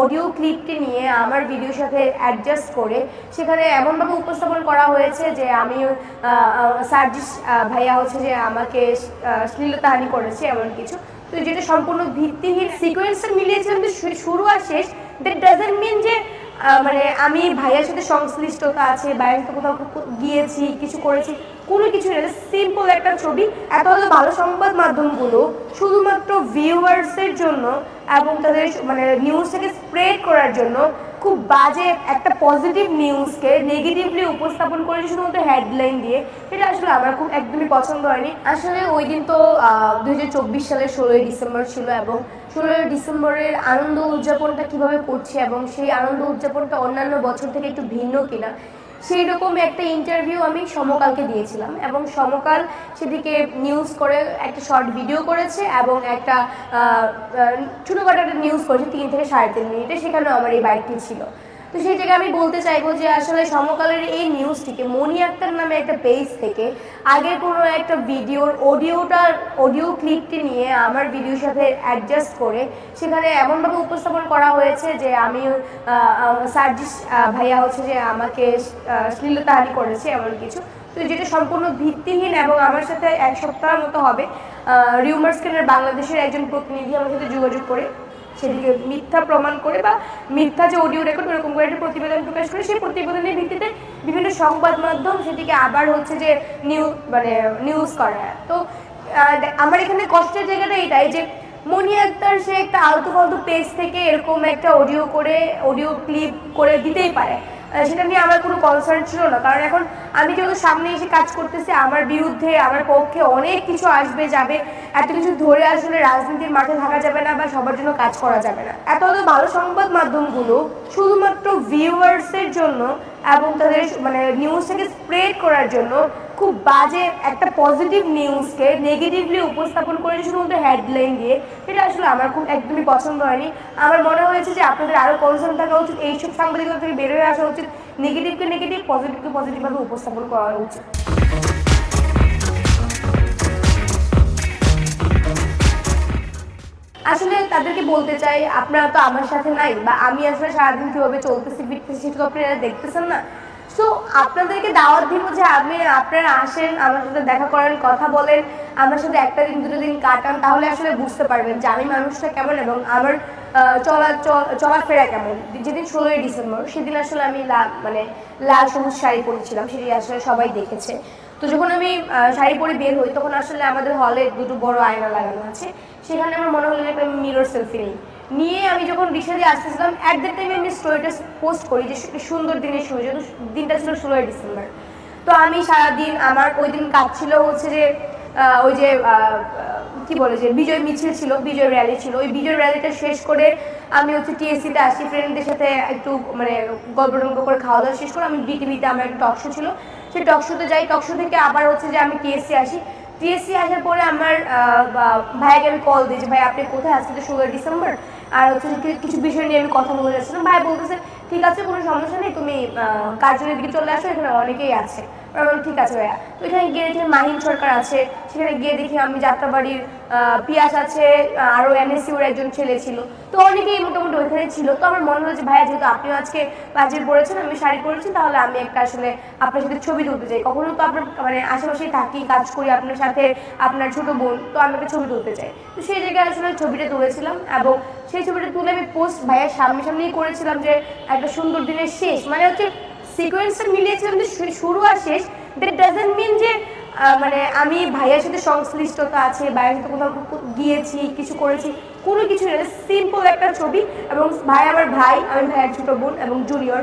Audio ক্লিপটি নিয়ে আমার ভিডিওর সাথে অ্যাডজাস্ট করে সেখানে এমনভাবে উপস্থাপন করা হয়েছে যে আমি সার্জিস ভাইয়া হচ্ছে যে আমাকে শ্লীলতাহানি করেছে এমন কিছু। তো যেটা সম্পূর্ণ ভিত্তিহীন সিকোয়েন্সে মিলিয়েছে শুরু আর শেষ দ্যাট ডাজেন্ট মিন যে মানে আমি ভাইয়ের সাথে সংশ্লিষ্টতা আছে, বাইরে কোথাও গিয়েছি, কিছু করেছি, কোনো কিছু নেই সিম্পল একটা ছবি, এত হয়তো ভালো সংবাদ মাধ্যমগুলো শুধুমাত্র ভিউয়ার্সের জন্য এবং তাদের মানে নিউজটাকে স্প্রেড করার জন্য খুব বাজে একটা পজিটিভ নিউজকে নেগেটিভলি উপস্থাপন করেছে শুধুমাত্র হেডলাইন দিয়ে। এটা আসলে আমার খুব একদমই পছন্দ হয়নি। আসলে ওই দিন তো দুই হাজার চব্বিশ সালের ষোলোই ডিসেম্বর ছিল এবং ষোলোই ডিসেম্বরের আনন্দ উদযাপনটা কীভাবে করছে এবং সেই আনন্দ উদযাপনটা অন্যান্য বছর থেকে একটু ভিন্ন কিনা সেই রকম একটা ইন্টারভিউ আমি সমকালকে দিয়েছিলাম এবং সমকাল সেদিকে নিউজ করে একটা শর্ট ভিডিও করেছে এবং একটা ছোটোখাটো একটা নিউজ করেছে তিন থেকে সাড়ে তিন মিনিটে, সেখানেও আমার এই বাইকটি ছিল। তো সেই জায়গায় আমি বলতে চাইব যে আসলে সমকালের এই নিউজটিকে মনি আক্তার নামে একটা পেজ থেকে আগে কোনো একটা ভিডিওর অডিওটার অডিও ক্লিপটি নিয়ে আমার ভিডিওর সাথে অ্যাডজাস্ট করে সেখানে এমনভাবে উপস্থাপন করা হয়েছে যে আমি সার্জিস ভাইয়া হচ্ছে যে আমাকে শ্লীলতাহানি করেছে এমন কিছু। তো যেটা সম্পূর্ণ ভিত্তিহীন এবং আমার সাথে এক সপ্তাহের মতো হবে। রিউমার স্ক্যানের বাংলাদেশের একজন প্রতিনিধি আমার সাথে যোগাযোগ করে সেটিকে মিথ্যা প্রমাণ করে বা মিথ্যা যে অডিও রেকর্ড ওরকম করে একটা প্রতিবেদন প্রকাশ করে, সেই প্রতিবেদনের ভিত্তিতে বিভিন্ন সংবাদ মাধ্যম সেটিকে আবার হচ্ছে যে নিউজ মানে নিউজ করে। তো আমার এখানে কষ্টের জায়গাটা এটাই যে মনি আক্তার সে একটা আলতু ফালতু পেজ থেকে এরকম একটা অডিও করে অডিও ক্লিপ করে দিতেই পারে। সেটা নিয়ে আমার কোনো কনসার্ন ছিল না। কারণ এখন আমি যেহেতু সামনে এসে কাজ করতেছি, আমার বিরুদ্ধে, আমার পক্ষে অনেক কিছু আসবে, যাবে। এত কিছু ধরে আসলে রাজনীতির মাঠে থাকা যাবে না বা সবার জন্য কাজ করা যাবে না। এত অত ভালো সংবাদ মাধ্যমগুলো শুধুমাত্র ভিউয়ার্সের জন্য এবং তাদের মানে নিউজটাকে স্প্রেড করার জন্য খুব বাজে একটা পজিটিভ নিউজকে নেগেটিভলি উপস্থাপন করেছে শুধুমাত্র হেডলাইন দিয়ে এটা আসলে আমার খুব একদমই পছন্দ হয়নি। আমার মনে হয়েছে যে আপনাদের আরও কনসার্ন থাকা উচিত, এইসব সাংবাদিকতা থেকে বের হয়ে আসা উচিত নেগেটিভকে নেগেটিভ পজিটিভকে পজিটিভভাবে উপস্থাপন করা উচিত। আসলে তাদেরকে বলতে চাই, আপনারা তো আমার সাথে নাই, বা আমি আসলে সারাদিন কীভাবে চলতেছি, ফিরতেছি, সেটা তো আপনারা দেখতেছেন না। সো আপনাদেরকে দাওয়াত দিব যে আপনি, আপনারা আসেন, আমার সাথে দেখা করেন, কথা বলেন, আমার সাথে একটা দিন, দুটো দিন কাটান, তাহলে আসলে বুঝতে পারবেন যে আমি মানুষটা কেমন এবং আমার চলা চল- চলাফেরা কেমন। যেদিন ষোলোই ডিসেম্বর, সেদিন আসলে আমি লাল মানে লাল সবুজ শাড়ি পরেছিলাম, সেটি আসলে সবাই দেখেছে। তো যখন আমি শাড়ি পরে বের হই, তখন আসলে আমাদের হলে দুটো বড় আয়না লাগানো আছে। সেখানে আমার মনে হলো যে একটা মিরর সেলফি নেই। নিয়ে আমি যখন দিয়ে আসতেছিলাম অ্যাট দ্যাট টাইমে আমি স্টোরিটা পোস্ট করি যে সুন্দর দিনের শুরু, যেহেতু দিনটা ছিল ষোলোই ডিসেম্বর। তো আমি সারাদিন আমার ওই দিন কাজ ছিল হচ্ছে যে ওই যে কি বলে যে, বিজয় মিছিল ছিল, বিজয় র্যালি ছিল। ওই বিজয় র্যালিটা শেষ করে আমি হচ্ছে টিএসসিতে আসি ফ্রেন্ডদের সাথে একটু মানে গল্প টল্প করে খাওয়া দাওয়া শেষ করে আমি বিটিভিতে আমার একটা টক শো ছিল। সেই টক শোতে যাই টক শো থেকে আবার হচ্ছে যে আমি টিএসসি আসি। টিএসসি আসার পরে আমার ভাইকে আমি কল দিই যে, ভাই, আপনি কোথায় আজকে তো ষোলোই ডিসেম্বর। আর হচ্ছে যে কিছু বিষয় নিয়ে আমি কথা বলে যাচ্ছিলাম। ভাই বলতেছে, ঠিক আছে, কোনো সমস্যা নেই, তুমি কাজের কার্যালয়ের দিকে চলে আসো, এখানে অনেকেই আছে। ঠিক আছে ভাইয়া। তো এখানে গিয়ে দেখি মাহিন সরকার আছে, সেখানে গিয়ে দেখি আমি যাত্রাবাড়ির পিয়াস আছে আরও এনএসসিউর একজন ছেলে ছিল। তো অনেকেই মোটামুটি ওইখানে ছিল। তো আমার মনে হলো যে, ভাইয়া, যেহেতু আপনিও আজকে বাজির পড়েছেন, আমি শাড়ি পরেছি, তাহলে আমি একটা আসলে আপনার সাথে ছবি তুলতে চাই। কখনো তো আপনার মানে আশেপাশেই থাকি, কাজ করি আপনার সাথে, আপনার ছোট বোন, তো আমি একটা ছবি তুলতে চাই। তো সেই জায়গায় আসলে ছবিটা তুলেছিলাম এবং সেই ছবিটা তুলে আমি পোস্ট ভাইয়ার সামনে সামনেই করেছিলাম যে, একটা সুন্দর দিনের শেষ। মানে হচ্ছে সিকোয়েন্সটা মিলিয়েছে মানে শুরু আর শেষ দ্যাট ডাজেন্ট মিন যে মানে আমি ভাইয়ের সাথে সংশ্লিষ্টতা আছে, ভাইয়ের সাথে কোথাও গিয়েছি, কিছু করেছি, কোনো কিছু সিম্পল একটা ছবি, এবং ভাই আমার ভাই, আমি ভাইয়ের ছোটো বোন এবং জুনিয়র